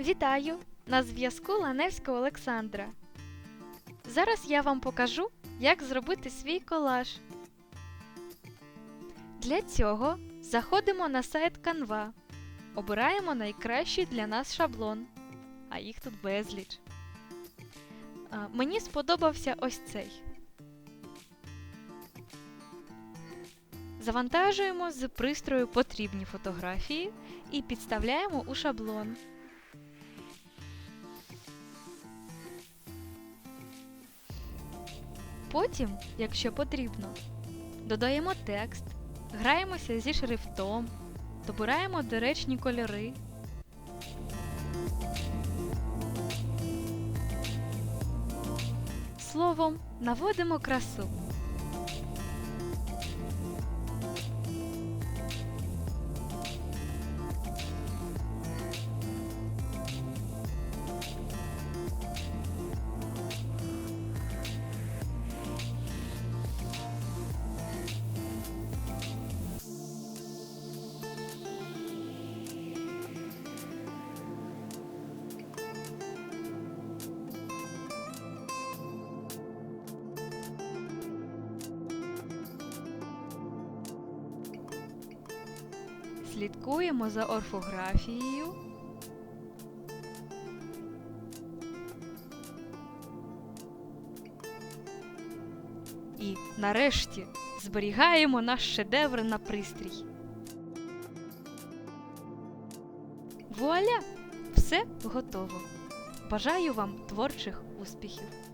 Вітаю! На зв'язку Ланевська Олександра. Зараз я вам покажу, як зробити свій колаж. Для цього заходимо на сайт Canva. Обираємо найкращий для нас шаблон. А їх тут безліч. Мені сподобався ось цей. Завантажуємо з пристрою потрібні фотографії і підставляємо у шаблон. Потім, якщо потрібно, додаємо текст, граємося зі шрифтом, добираємо доречні кольори. Словом, наводимо красу. Слідкуємо за орфографією. І нарешті зберігаємо наш шедевр на пристрій. Вуаля! Все готово. Бажаю вам творчих успіхів!